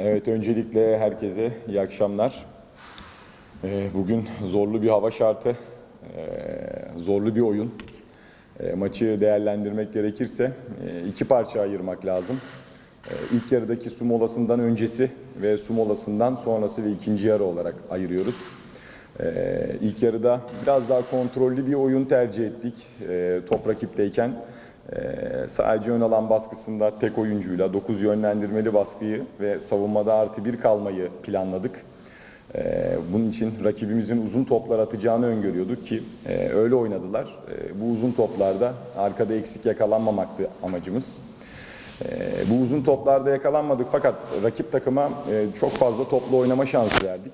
Evet, öncelikle herkese iyi akşamlar. Ee, Bugün zorlu bir hava şartı, ee, zorlu bir oyun. Ee, Maçı değerlendirmek gerekirse iki parça ayırmak lazım. İlk yarıdaki su molasından öncesi ve su molasından sonrası ve ikinci yarı olarak ayırıyoruz. İlk yarıda biraz daha kontrollü bir oyun tercih ettik top rakipteyken. Sadece ön alan baskısında tek oyuncuyla 9 yönlendirmeli baskıyı ve savunmada artı bir kalmayı planladık. Ee, bunun için rakibimizin uzun toplar atacağını öngörüyorduk ki e, öyle oynadılar. Ee, bu uzun toplarda arkada eksik yakalanmamaktı amacımız. Ee, bu uzun toplarda yakalanmadık fakat rakip takıma e, çok fazla toplu oynama şansı verdik.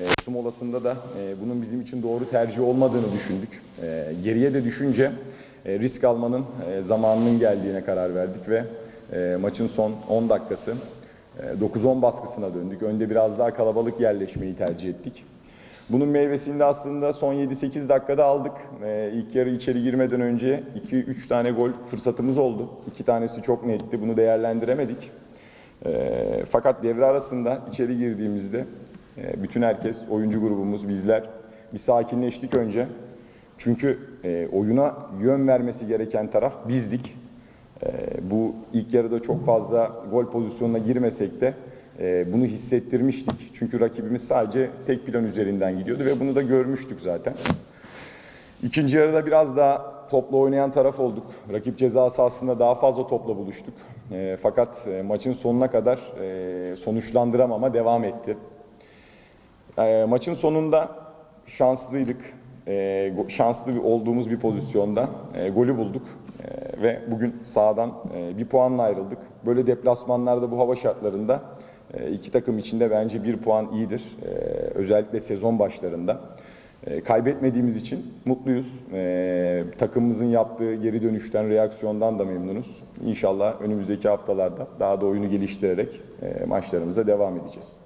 E, su molasında da e, bunun bizim için doğru tercih olmadığını düşündük. E, geriye de düşünce e, risk almanın e, zamanının geldiğine karar verdik ve e, maçın son 10 dakikası e, 9-10 baskısına döndük. Önde biraz daha kalabalık yerleşmeyi tercih ettik. Bunun meyvesini de aslında son 7-8 dakikada aldık. Ee, ilk yarı içeri girmeden önce 2-3 tane gol fırsatımız oldu. İki tanesi çok netti. Bunu değerlendiremedik. Fakat devre arasında içeri girdiğimizde e, bütün herkes, oyuncu grubumuz, bizler bir sakinleştik önce. Çünkü e, oyuna yön vermesi gereken taraf bizdik. Ee, bu ilk yarıda çok fazla gol pozisyonuna girmesek de e, bunu hissettirmiştik. Çünkü rakibimiz sadece tek plan üzerinden gidiyordu ve bunu da görmüştük zaten. İkinci yarıda biraz daha topla oynayan taraf olduk. Rakip ceza sahasında daha fazla topla buluştuk. E, fakat e, maçın sonuna kadar e, sonuçlandıramama devam etti. E, maçın sonunda şanslıydık. E, şanslı bir- olduğumuz bir pozisyonda e, golü bulduk. E, ve bugün sahadan e, bir puanla ayrıldık. Böyle deplasmanlarda bu hava şartlarında e, iki takım içinde bence bir puan iyidir. E, özellikle sezon başlarında. E, kaybetmediğimiz için mutluyuz. E, takımımızın yaptığı geri dönüşten, reaksiyondan da memnunuz. İnşallah önümüzdeki haftalarda daha da oyunu geliştirerek e, maçlarımıza devam edeceğiz.